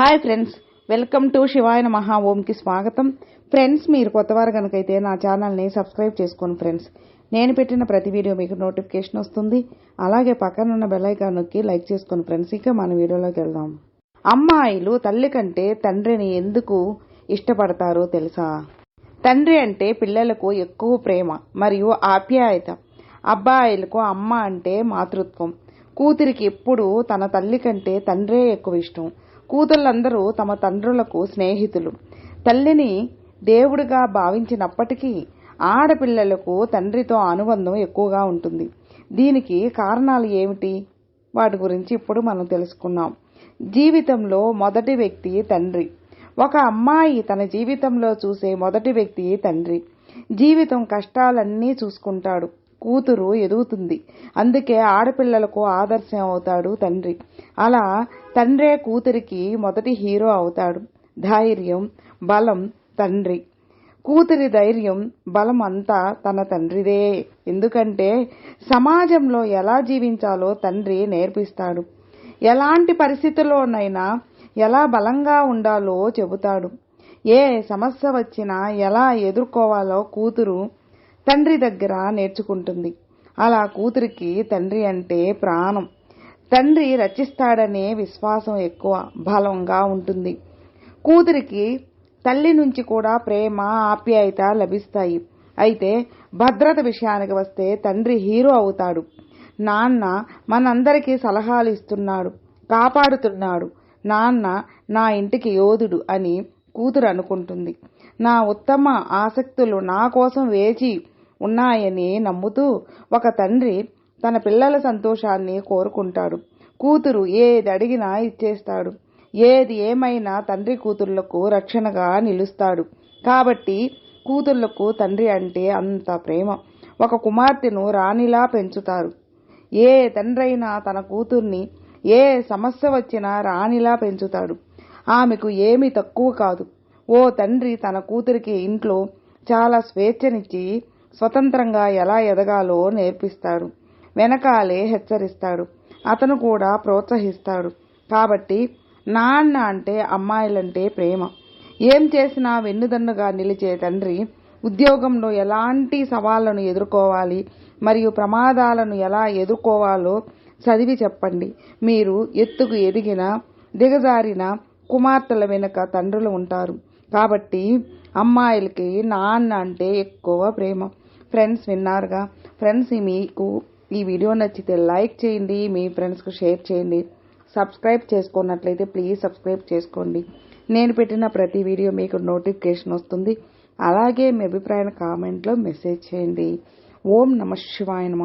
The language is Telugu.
హాయ్ ఫ్రెండ్స్ వెల్కమ్ టు శివాయన మహా ఓంకి స్వాగతం. ఫ్రెండ్స్ మీరు కొత్తవారు కనుకైతే నా ఛానల్ని సబ్స్క్రైబ్ చేసుకోండి ఫ్రెండ్స్. నేను పెట్టిన ప్రతి వీడియో మీకు నోటిఫికేషన్ వస్తుంది. అలాగే పక్కనున్న బెల్లైకాన్ నొక్కి లైక్ చేసుకోండి ఫ్రెండ్స్. ఇక మన వీడియోలోకి వెళ్దాం. అమ్మాయిలు తల్లి కంటే తండ్రిని ఎందుకు ఇష్టపడతారో తెలుసా? తండ్రి అంటే పిల్లలకు ఎక్కువ ప్రేమ మరియు ఆప్యాయత. అబ్బాయిలకు అమ్మ అంటే మాతృత్వం. కూతురికి ఎప్పుడు తన తల్లి కంటే తండ్రే ఎక్కువ ఇష్టం. కూతుళ్ళందరూ తమ తండ్రులకు స్నేహితులు. తల్లిని దేవుడిగా భావించినప్పటికీ ఆడపిల్లలకు తండ్రితో అనుబంధం ఎక్కువగా ఉంటుంది. దీనికి కారణాలు ఏమిటి? వాటి గురించి ఇప్పుడు మనం తెలుసుకున్నాం జీవితంలో మొదటి వ్యక్తి తండ్రి. ఒక అమ్మాయి తన జీవితంలో చూసే మొదటి వ్యక్తి తండ్రి. జీవితం కష్టాలన్నీ చూసుకుంటాడు. కూతురు ఎదుగుతుంది. అందుకే ఆడపిల్లలకు ఆదర్శం అవుతాడు తండ్రి. అలా తండ్రే కూతురికి మొదటి హీరో అవుతాడు. ధైర్యం బలం తండ్రి. కూతురి ధైర్యం బలం అంతా తన తండ్రిదే. ఎందుకంటే సమాజంలో ఎలా జీవించాలో తండ్రి నేర్పిస్తాడు. ఎలాంటి పరిస్థితుల్లోనైనా ఎలా బలంగా ఉండాలో చెబుతాడు. ఏ సమస్య వచ్చినా ఎలా ఎదుర్కోవాలో కూతురు తండ్రి దగ్గర నేర్చుకుంటుంది. అలా కూతురికి తండ్రి అంటే ప్రాణం. తండ్రి రచిస్తాడనే విశ్వాసం ఎక్కువ బలంగా ఉంటుంది. కూతురికి తల్లి నుంచి కూడా ప్రేమ ఆప్యాయత లభిస్తాయి. అయితే భద్రత విషయానికి వస్తే తండ్రి హీరో అవుతాడు. నాన్న మనందరికీ సలహాలు ఇస్తున్నాడు కాపాడుతున్నాడు. నాన్న నా ఇంటికి యోధుడు అని కూతురు అనుకుంటుంది. నా ఉత్తమ ఆసక్తులు నా కోసం వేచి ఉన్నాయని నమ్ముతూ ఒక తండ్రి తన పిల్లల సంతోషాన్ని కోరుకుంటాడు. కూతురు ఏది అడిగినా ఇచ్చేస్తాడు. ఏది ఏమైనా తండ్రి కూతుర్లకు రక్షణగా నిలుస్తాడు. కాబట్టి కూతుర్లకు తండ్రి అంటే అంత ప్రేమ. ఒక కుమార్తెను రాణిలా పెంచుతారు. ఏ తండ్రైనా తన కూతుర్ని ఏ సమస్య వచ్చినా రాణిలా పెంచుతాడు. ఆమెకు ఏమీ తక్కువ కాదు. ఓ తండ్రి తన కూతురికి ఇంట్లో చాలా స్వేచ్ఛనిచ్చి స్వతంత్రంగా ఎలా ఎదగాలో నేర్పిస్తాడు. వెనకాలే హెచ్చరిస్తాడు. అతను కూడా ప్రోత్సహిస్తాడు. కాబట్టి నాన్న అంటే అమ్మాయిలంటే ప్రేమ. ఏం చేసినా వెన్నుదన్నుగా నిలిచే తండ్రి ఉద్యోగంలో ఎలాంటి సవాళ్ళను ఎదుర్కోవాలి మరియు ప్రమాదాలను ఎలా ఎదుర్కోవాలో చదివి చెప్పండి. మీరు ఎత్తుకు ఎదిగిన దిగజారిన కుమార్తెల వెనుక తండ్రులు ఉంటారు. కాబట్టి అమ్మాయిలకి నాన్న అంటే ఎక్కువ ప్రేమ. ఫ్రెండ్స్ విన్నారుగా? ఫ్రెండ్స్ మీకు ఈ వీడియో నచ్చితే లైక్ చేయండి మీ ఫ్రెండ్స్కి షేర్ చేయండి. సబ్స్క్రైబ్ చేసుకున్నట్లయితే ప్లీజ్ సబ్స్క్రైబ్ చేసుకోండి. నేను పెట్టిన ప్రతి వీడియో మీకు నోటిఫికేషన్ వస్తుంది. అలాగే మీ అభిప్రాయాన్ని కామెంట్లో మెసేజ్ చేయండి. ఓం నమ శివాయ నమ.